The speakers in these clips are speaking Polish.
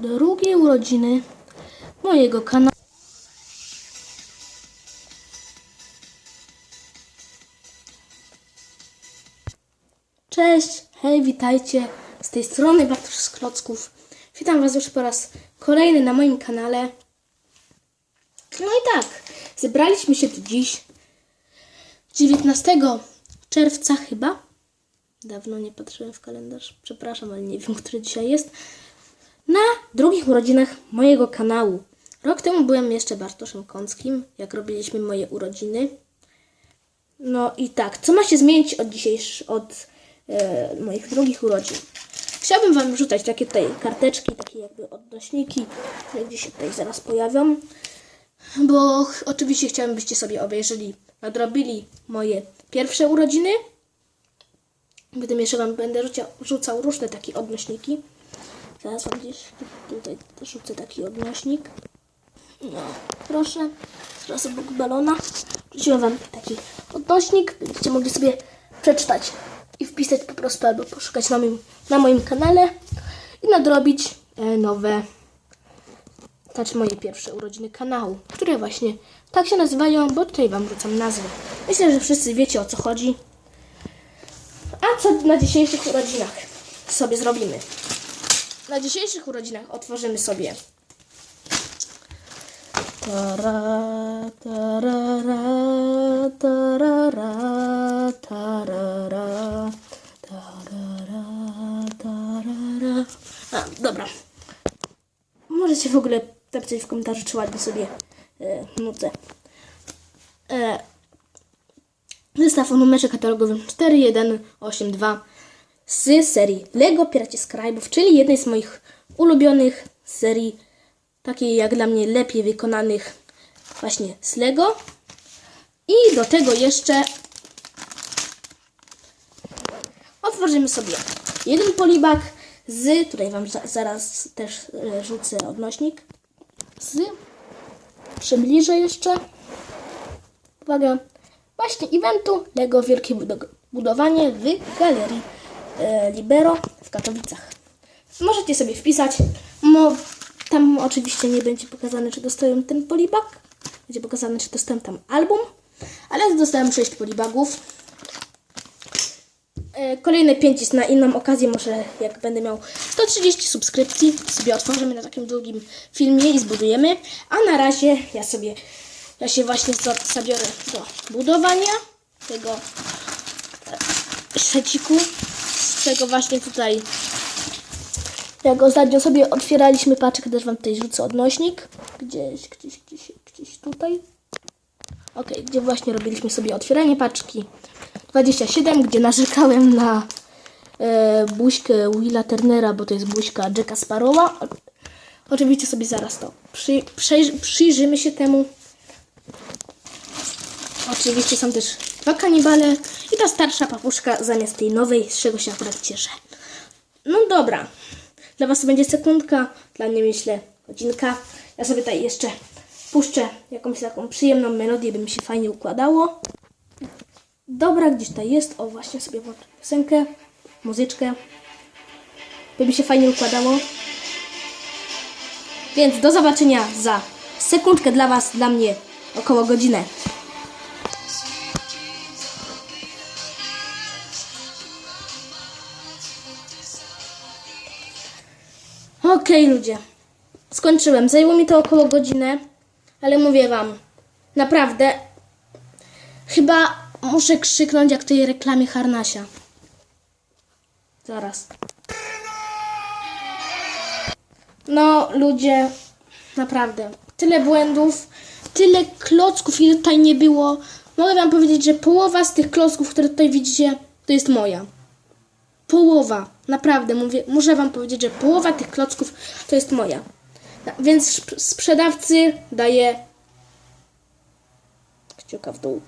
drugie urodziny mojego kanału. Cześć, hej, witajcie. Z tej strony Bartosz z Klocków. Witam Was już po raz kolejny na moim kanale. No i tak, zebraliśmy się tu dziś, 19 czerwca chyba. Dawno nie patrzyłem w kalendarz, przepraszam, ale nie wiem, który dzisiaj jest. Na drugich urodzinach mojego kanału. Rok temu byłem jeszcze Bartoszem Kąckim, jak robiliśmy moje urodziny. No i tak, co ma się zmienić od dzisiejsz, od e, moich drugich urodzin? Chciałbym Wam rzucać takie tutaj karteczki, takie jakby odnośniki, które gdzieś się tutaj zaraz pojawią. Bo oczywiście chciałbym, byście sobie obejrzeli, nadrobili moje pierwsze urodziny. Potem jeszcze Wam będę rzuciał, rzucał różne takie odnośniki. Zaraz Wam gdzieś tu- tutaj rzucę taki odnośnik. No, proszę. Teraz obok balona. Wrzuciłem Wam taki odnośnik. Będziecie mogli sobie przeczytać i wpisać po prostu albo poszukać na moim, na moim kanale i nadrobić e, nowe, znaczy moje pierwsze urodziny kanału, które właśnie tak się nazywają, bo tutaj Wam rzucam nazwę. Myślę, że wszyscy wiecie o co chodzi. A co na dzisiejszych urodzinach sobie zrobimy? Na dzisiejszych urodzinach otworzymy sobie Tara, tarara, tarara, tarara, tarara, tarara. A, dobra. Możecie w ogóle napisać w komentarzu, czy ładnie sobie e, nucę. E, zestaw o numerze katalogowym 4182 z serii Lego Piraci z czyli jednej z moich ulubionych serii, takiej jak dla mnie lepiej wykonanych właśnie z Lego. I do tego jeszcze otworzymy sobie jeden polibak z, tutaj Wam za, zaraz też e, rzucę odnośnik, z, przybliżę jeszcze, uwaga, właśnie eventu Lego Wielkie Budo- Budowanie w Galerii Libero w Katowicach. Możecie sobie wpisać, mo, tam oczywiście nie będzie pokazane, czy dostałem ten polibag, będzie pokazane, czy dostałem tam album, ale dostałem 6 polibagów. E, Kolejne 5 jest na inną okazję, może jak będę miał 130 subskrypcji, sobie otworzymy na takim długim filmie i zbudujemy. A na razie ja sobie, ja się właśnie za- zabiorę do budowania tego e, szeciku, z czego właśnie tutaj, jak ostatnio sobie otwieraliśmy paczkę, też Wam tutaj rzucę odnośnik, gdzieś, gdzieś, gdzieś, gdzieś tutaj. Ok, gdzie właśnie robiliśmy sobie otwieranie paczki 27, gdzie narzekałem na e, buźkę Willa Turnera, bo to jest buźka Jacka Sparrowa. Oczywiście sobie zaraz to przy, przyjrzymy się temu. Oczywiście są też dwa kanibale i ta starsza papuszka zamiast tej nowej, z czego się akurat cieszę. No dobra, dla Was to będzie sekundka, dla mnie myślę godzinka. Ja sobie tutaj jeszcze puszczę jakąś taką przyjemną melodię, by mi się fajnie układało. Dobra, gdzieś tutaj jest. O, właśnie sobie włączę piosenkę, muzyczkę. By mi się fajnie układało. Więc do zobaczenia za sekundkę dla Was, dla mnie około godzinę. Okej, ludzie. Skończyłem. Zajęło mi to około godzinę, ale mówię Wam, naprawdę Chyba muszę krzyknąć jak w tej reklamie Harnasia. Zaraz. No, ludzie, naprawdę. Tyle błędów, tyle klocków, ile tutaj nie było. Mogę wam powiedzieć, że połowa z tych klocków, które tutaj widzicie, to jest moja. Połowa. Naprawdę, mówię, muszę wam powiedzieć, że połowa tych klocków to jest moja. Więc sprzedawcy daję kciuka w dół.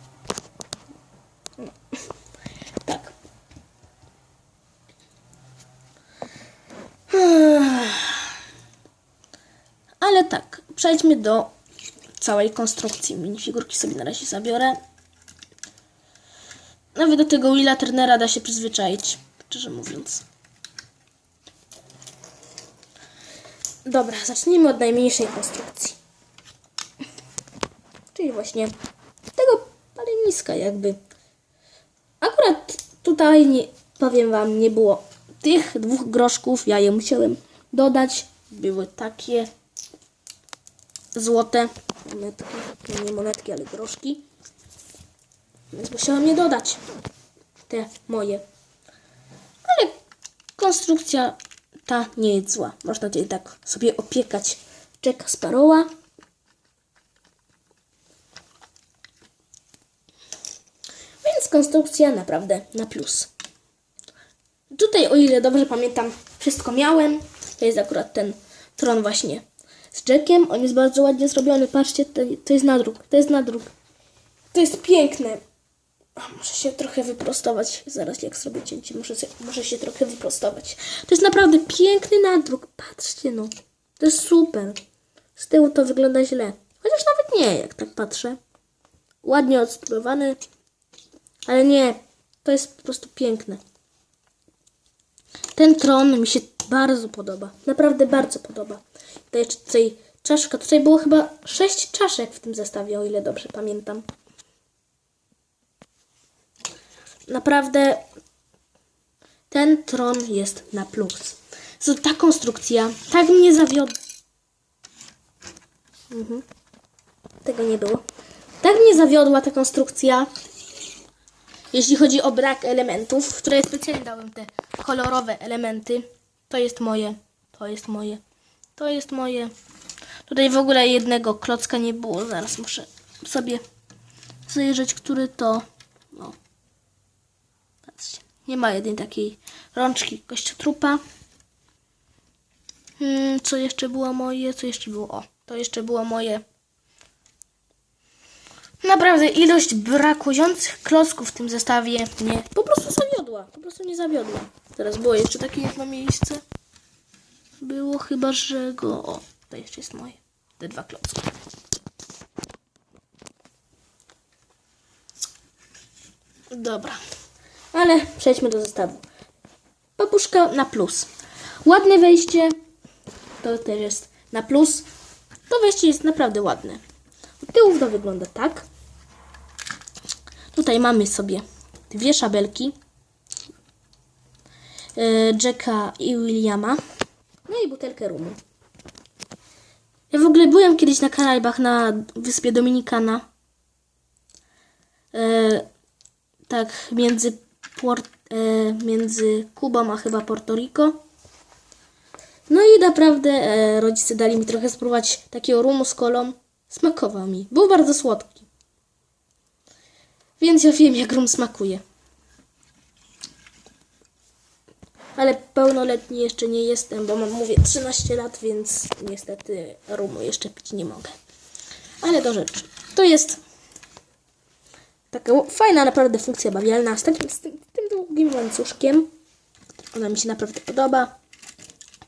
Tak. Ale tak, przejdźmy do całej konstrukcji. Minifigurki sobie na razie zabiorę. Nawet do tego Willa Turnera da się przyzwyczaić, szczerze mówiąc. Dobra, zacznijmy od najmniejszej konstrukcji. Czyli właśnie tego paleniska jakby. Akurat tutaj, nie, powiem Wam, nie było tych dwóch groszków. Ja je musiałem dodać. Były takie złote monetki. Nie monetki, ale groszki. Więc musiałem je dodać. Te moje. Konstrukcja ta nie jest zła. Można tutaj tak sobie opiekać Jacka Sparrowa. Więc konstrukcja naprawdę na plus. Tutaj, o ile dobrze pamiętam, wszystko miałem. To jest akurat ten tron właśnie z Jackiem. On jest bardzo ładnie zrobiony. Patrzcie, to, to jest nadruk. To jest nadruk. To jest piękne. Muszę się trochę wyprostować. Zaraz jak zrobię cięcie, muszę, się, muszę się trochę wyprostować. To jest naprawdę piękny nadruk. Patrzcie no. To jest super. Z tyłu to wygląda źle. Chociaż nawet nie, jak tak patrzę. Ładnie odstrojowany. Ale nie. To jest po prostu piękne. Ten tron mi się bardzo podoba. Naprawdę bardzo podoba. To jeszcze tutaj czaszka. Tutaj było chyba sześć czaszek w tym zestawie, o ile dobrze pamiętam. Naprawdę ten tron jest na plus. So, ta konstrukcja tak mnie zawiodła. Mhm. Tego nie było. Tak mnie zawiodła ta konstrukcja, jeśli chodzi o brak elementów, które ja specjalnie dałem te kolorowe elementy. To jest moje, to jest moje, to jest moje. Tutaj w ogóle jednego klocka nie było. Zaraz muszę sobie zajrzeć, który to. Nie ma jednej takiej rączki kościotrupa. Hmm, co jeszcze było moje? Co jeszcze było? O, to jeszcze było moje. Naprawdę ilość brakujących klocków w tym zestawie mnie po prostu zawiodła. Po prostu nie zawiodła. Teraz było jeszcze takie jedno miejsce. Było chyba, że go... O, to jeszcze jest moje. Te dwa klocki. Dobra. Ale przejdźmy do zestawu. Papuszka na plus. Ładne wejście. To też jest na plus. To wejście jest naprawdę ładne. Od tyłu to wygląda tak. Tutaj mamy sobie dwie szabelki. e, Jacka i Williama. No i butelkę rumu. Ja w ogóle byłem kiedyś na Karaibach na wyspie Dominikana. E, tak, między, Port, e, między Kubą a chyba Porto Rico. No i naprawdę e, rodzice dali mi trochę spróbować takiego rumu z kolą. Smakował mi. Był bardzo słodki. Więc ja wiem, jak rum smakuje. Ale pełnoletni jeszcze nie jestem, bo mam, mówię, 13 lat, więc niestety rumu jeszcze pić nie mogę. Ale do rzeczy. To jest taka fajna naprawdę funkcja bawialna z takim z tym, tym długim łańcuszkiem. Ona mi się naprawdę podoba.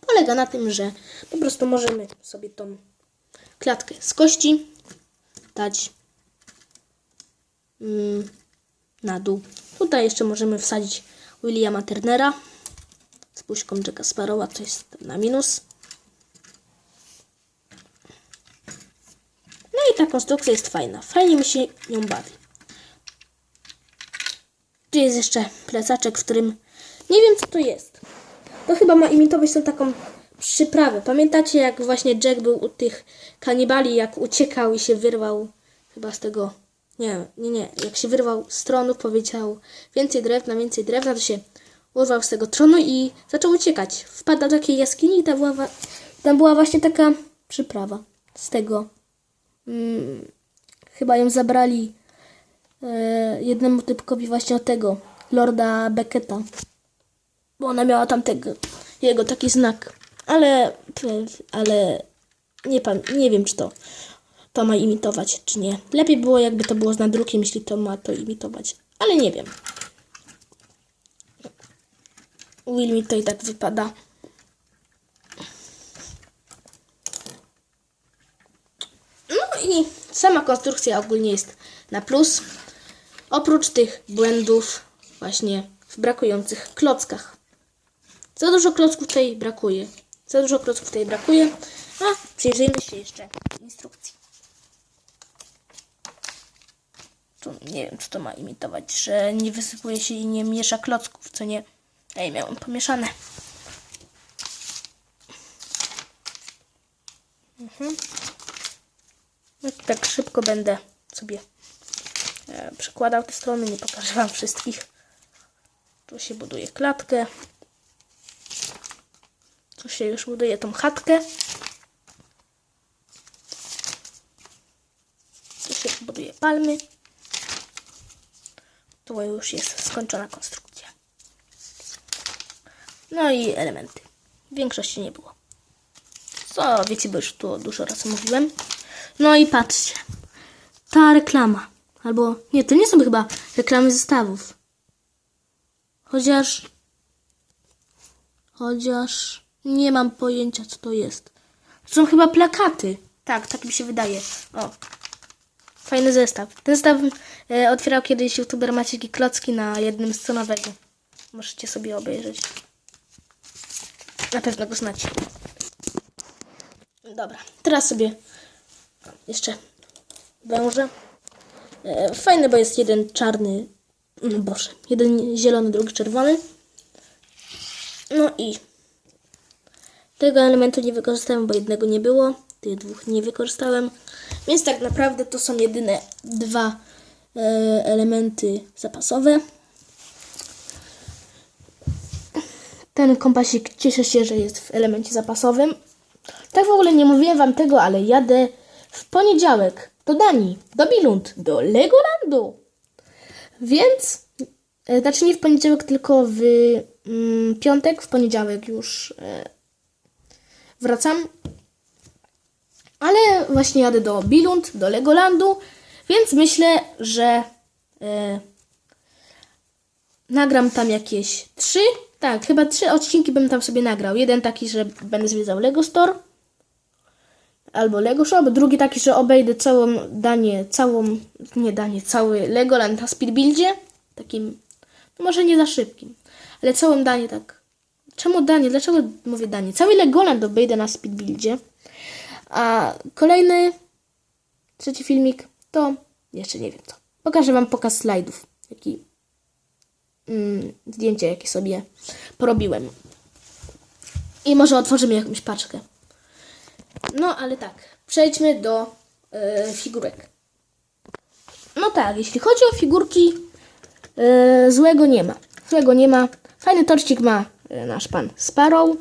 Polega na tym, że po prostu możemy sobie tą klatkę z kości dać mm, na dół. Tutaj jeszcze możemy wsadzić Williama Turnera z puszką Jacka Sparrowa, to jest na minus. No i ta konstrukcja jest fajna. Fajnie mi się nią bawi. Tu jest jeszcze plecaczek, w którym nie wiem co to jest. To chyba ma imitować tą taką przyprawę. Pamiętacie jak właśnie Jack był u tych kanibali, jak uciekał i się wyrwał chyba z tego, nie, nie, nie, jak się wyrwał z tronu, powiedział więcej drewna, więcej drewna, to się urwał z tego tronu i zaczął uciekać. Wpadł do takiej jaskini i tam była, tam była właśnie taka przyprawa z tego. Mm, chyba ją zabrali jednemu typkowi właśnie od tego, Lorda Becketa. Bo ona miała tam tego, jego taki znak. Ale, ale nie, nie wiem, czy to, to ma imitować, czy nie. Lepiej było, jakby to było z nadrukiem, jeśli to ma to imitować. Ale nie wiem. Will mi to i tak wypada. No i sama konstrukcja ogólnie jest na plus. Oprócz tych błędów właśnie w brakujących klockach. Za dużo klocków tutaj brakuje. Za dużo klocków tutaj brakuje. A przyjrzyjmy się jeszcze instrukcji. Tu nie wiem, czy to ma imitować, że nie wysypuje się i nie miesza klocków, co nie. Ej, miałem pomieszane. Mhm. No tak szybko będę sobie przekładał te strony, nie pokażę Wam wszystkich. Tu się buduje klatkę. Tu się już buduje tą chatkę. Tu się buduje palmy. Tu już jest skończona konstrukcja. No i elementy. W większości nie było. Co, wiecie, bo już tu dużo razy mówiłem. No i patrzcie. Ta reklama. Albo, nie, to nie są chyba reklamy zestawów. Chociaż... Chociaż... Nie mam pojęcia, co to jest. To są chyba plakaty. Tak, tak mi się wydaje. O. Fajny zestaw. Ten zestaw e, otwierał kiedyś youtuber Maciek i Klocki na jednym z cenowego. Możecie sobie obejrzeć. Na pewno go znacie. Dobra, teraz sobie jeszcze węże. E, Fajne, bo jest jeden czarny, mm, boże, jeden zielony, drugi czerwony. No i tego elementu nie wykorzystałem, bo jednego nie było. Tych dwóch nie wykorzystałem. Więc tak naprawdę to są jedyne dwa e, elementy zapasowe. Ten kompasik cieszę się, że jest w elemencie zapasowym. Tak w ogóle nie mówiłem wam tego, ale jadę w poniedziałek do Danii, do Billund, do Legolandu. Więc, e, znaczy nie w poniedziałek, tylko w mm, piątek, w poniedziałek już e, wracam. Ale właśnie jadę do Billund, do Legolandu, więc myślę, że e, nagram tam jakieś trzy, tak, chyba trzy odcinki bym tam sobie nagrał. Jeden taki, że będę zwiedzał Lego Store albo Lego Shop, drugi taki, że obejdę całą Danię, całą, nie Danię, cały Legoland na speedbuildzie, takim, no może nie za szybkim, ale całą Danię tak. Czemu Danię? Dlaczego mówię Danię? Cały Legoland obejdę na speedbuildzie, a kolejny, trzeci filmik, to jeszcze nie wiem co. Pokażę Wam pokaz slajdów, jaki mm, zdjęcia, jakie sobie porobiłem. I może otworzymy jakąś paczkę. No, ale tak, przejdźmy do e, figurek. No tak, jeśli chodzi o figurki, e, złego nie ma. Złego nie ma. Fajny torcik ma e, nasz pan Sparrow.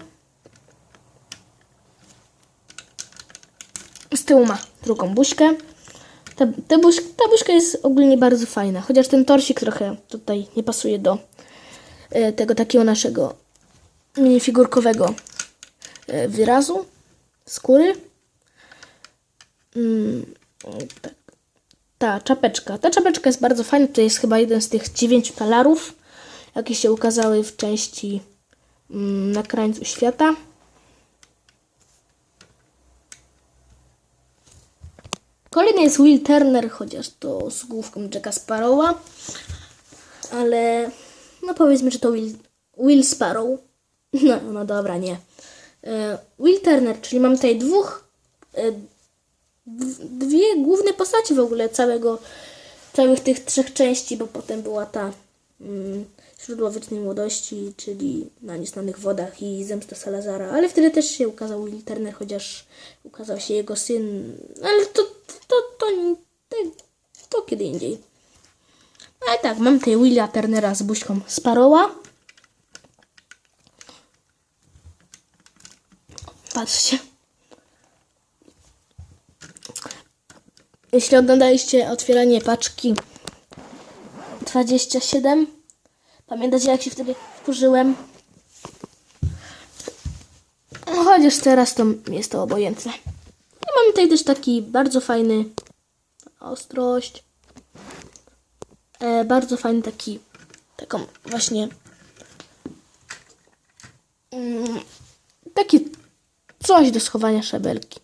Z tyłu ma drugą buźkę. Ta, ta, ta buźka jest ogólnie bardzo fajna, chociaż ten torsik trochę tutaj nie pasuje do tego takiego naszego minifigurkowego e, wyrazu skóry. Mm, tak. Ta czapeczka. Ta czapeczka jest bardzo fajna. To jest chyba jeden z tych dziewięciu talarów, jakie się ukazały w części mm, na krańcu świata. Kolejny jest Will Turner, chociaż to z główką Jacka Sparrowa. Ale no powiedzmy, że to Will, Will Sparrow. No, no dobra, nie. E, Will Turner, czyli mam tutaj dwóch, e, dwie główne postaci w ogóle całego, całych tych trzech części, bo potem była ta mm, Źródło Wiecznej Młodości, czyli Na Nieznanych Wodach i Zemsta Salazara, ale wtedy też się ukazał Will Turner, chociaż ukazał się jego syn, ale to, to, to, to, to kiedy indziej. Ale tak, mam tutaj Willa Turnera z buźką Sparrowa. Patrzcie. Jeśli oglądaliście otwieranie paczki 27, pamiętacie jak się wtedy wkurzyłem? No, Chociaż teraz to jest to obojętne. I mamy tutaj też taki bardzo fajny ostrość. E, bardzo fajny taki, taką właśnie mm, taki coś do schowania szabelki.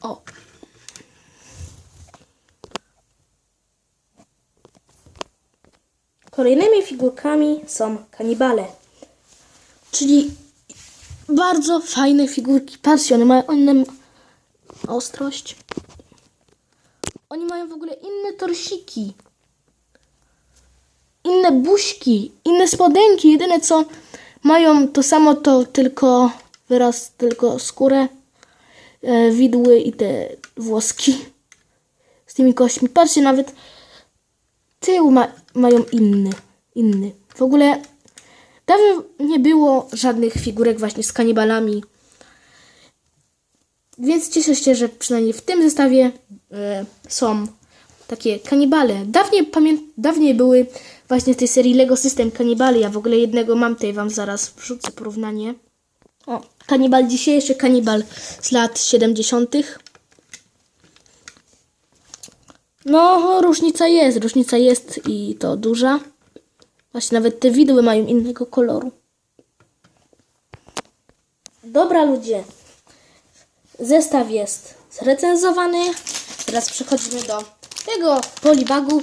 O. Kolejnymi figurkami są kanibale. Czyli bardzo fajne figurki. Patrzcie, one mają inną ostrość. Oni mają w ogóle inne torsiki. Inne buźki, inne spodenki. Jedyne co mają to samo to tylko wyraz, tylko skórę, e, widły i te włoski z tymi kośćmi. Patrzcie, nawet tył ma, mają inny, inny. W ogóle dawno nie było żadnych figurek właśnie z kanibalami. Więc cieszę się, że przynajmniej w tym zestawie e, są takie kanibale. Dawniej, dawniej były właśnie w tej serii Lego System kanibale. Ja w ogóle jednego mam tutaj wam zaraz wrzucę porównanie. O, kanibal dzisiejszy, kanibal z lat 70. No, różnica jest, różnica jest i to duża. Właśnie nawet te widły mają innego koloru. Dobra ludzie, zestaw jest zrecenzowany. Teraz przechodzimy do tego polibagu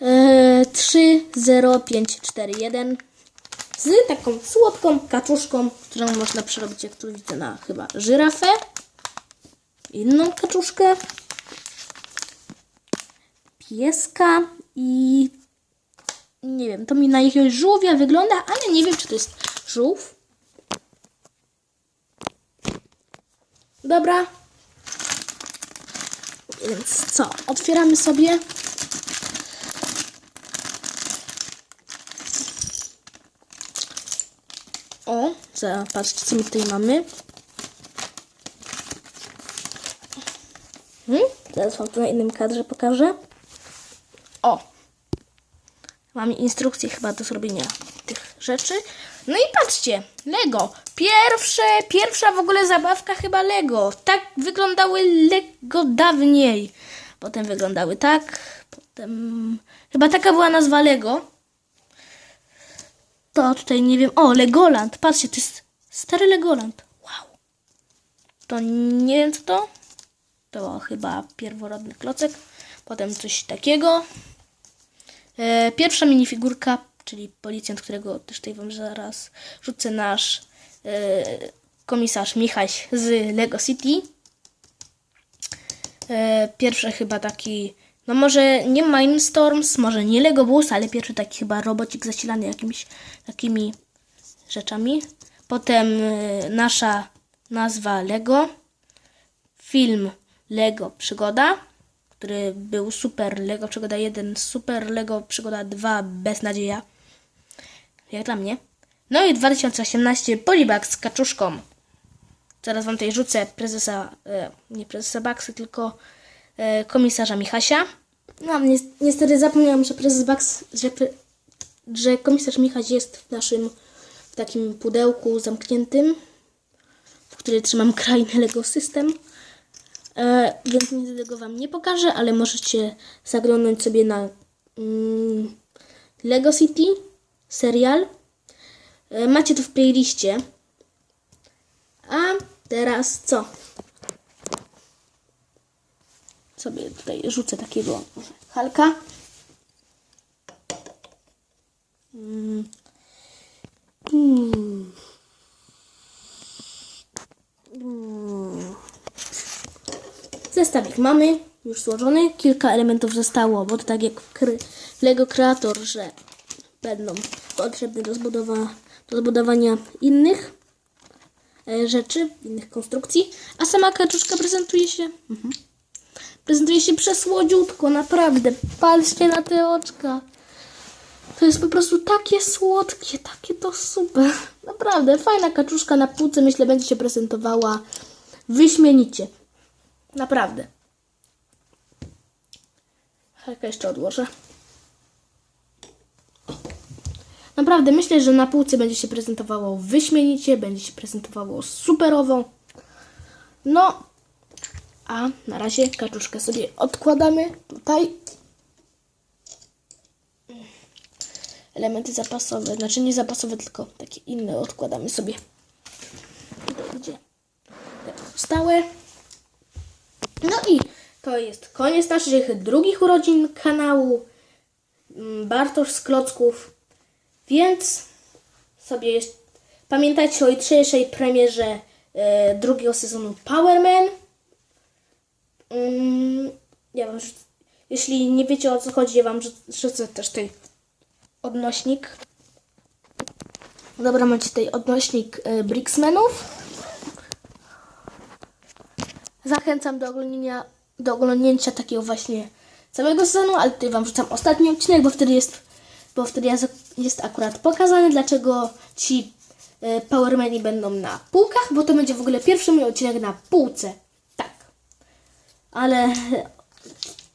e, 30541 z taką słodką kaczuszką, którą można przerobić, jak tu widzę, na chyba żyrafę. Inną kaczuszkę pieska i nie wiem, to mi na jakiegoś żółwia wygląda, ale nie wiem, czy to jest żółw. Dobra. Więc co? Otwieramy sobie. O, zobaczcie, co my tutaj mamy. Hmm? Zaraz wam to na innym kadrze pokażę. O! Mamy instrukcję chyba do zrobienia tych rzeczy. No i patrzcie, Lego. Pierwsze, pierwsza w ogóle zabawka chyba Lego. Tak wyglądały Lego dawniej. Potem wyglądały tak. Potem chyba taka była nazwa Lego. To tutaj nie wiem. O, Legoland. Patrzcie, to jest stary Legoland. Wow. To nie wiem co to. To chyba pierworodny klocek. Potem coś takiego. E, pierwsza minifigurka, czyli policjant, którego też tutaj wam zaraz rzucę, nasz komisarz Michaś z Lego City. E, pierwszy chyba taki, no może nie Mindstorms, może nie Lego Bus, ale pierwszy taki chyba robocik zasilany jakimiś takimi rzeczami. Potem e, nasza nazwa Lego. Film Lego Przygoda, który był Super Lego Przygoda 1, Super Lego Przygoda 2, Beznadzieja. Jak dla mnie. No i 2018 Polibag z kaczuszką. Zaraz wam tutaj rzucę prezesa, e, nie prezesa Baxy, tylko e, komisarza Michasia. No, ni niestety zapomniałam, że prezes Bax, że, że komisarz Michaś jest w naszym, w takim pudełku zamkniętym, w którym trzymam krainę Lego System. E, więc nic tego Wam nie pokażę, ale możecie zaglądnąć sobie na mm, Lego City serial. E, macie to w playliście. A teraz co? Sobie tutaj rzucę takiego może Halka. Mm. Mm. Mm. Zestawik mamy już złożony. Kilka elementów zostało, bo to tak jak w, Lego Creator, że będą potrzebne do, zbudowa, do zbudowania innych e, rzeczy, innych konstrukcji. A sama kaczuszka prezentuje się. Mhm. Prezentuje się przesłodziutko, naprawdę. Patrzcie na te oczka. To jest po prostu takie słodkie, takie to super. Naprawdę, fajna kaczuszka na półce, myślę, będzie się prezentowała wyśmienicie. Naprawdę. Halka jeszcze odłożę. Naprawdę myślę, że na półce będzie się prezentowało wyśmienicie, będzie się prezentowało superowo. No, a na razie kaczuszkę sobie odkładamy tutaj. Elementy zapasowe, znaczy nie zapasowe, tylko takie inne odkładamy sobie. Gdzie stałe. No i to jest koniec naszych drugich urodzin kanału mm, Bartosz z Klocków. Więc sobie jeszcze Pamiętajcie o jutrzejszej premierze e, drugiego sezonu Power Man. Mm, ja wam, jeśli nie wiecie o co chodzi, ja wam rzuc- rzucę też tutaj odnośnik. Dobra, macie tutaj odnośnik e, Brixmanów. Zachęcam do oglądania, do oglądnięcia takiego właśnie całego sezonu, ale tutaj wam rzucam ostatni odcinek, bo wtedy jest, bo wtedy jest, jest akurat pokazane, dlaczego ci e, Powermani będą na półkach, bo to będzie w ogóle pierwszy mój odcinek na półce. Tak. Ale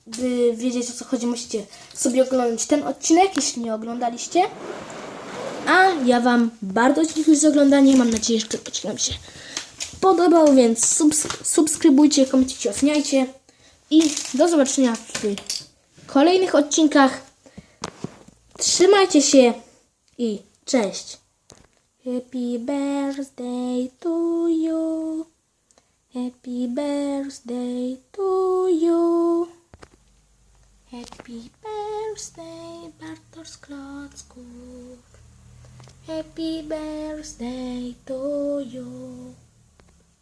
by wiedzieć o co chodzi, musicie sobie oglądać ten odcinek, jeśli nie oglądaliście. A ja Wam bardzo dziękuję za oglądanie. Mam nadzieję, że odcinek Wam się podobał, więc subs subskrybujcie, komentujcie, oceniajcie. I do zobaczenia w kolejnych odcinkach. Trzymajcie się i cześć. Happy birthday to you. Happy birthday to you. Happy birthday, Bartosz Klocków. Happy birthday to you.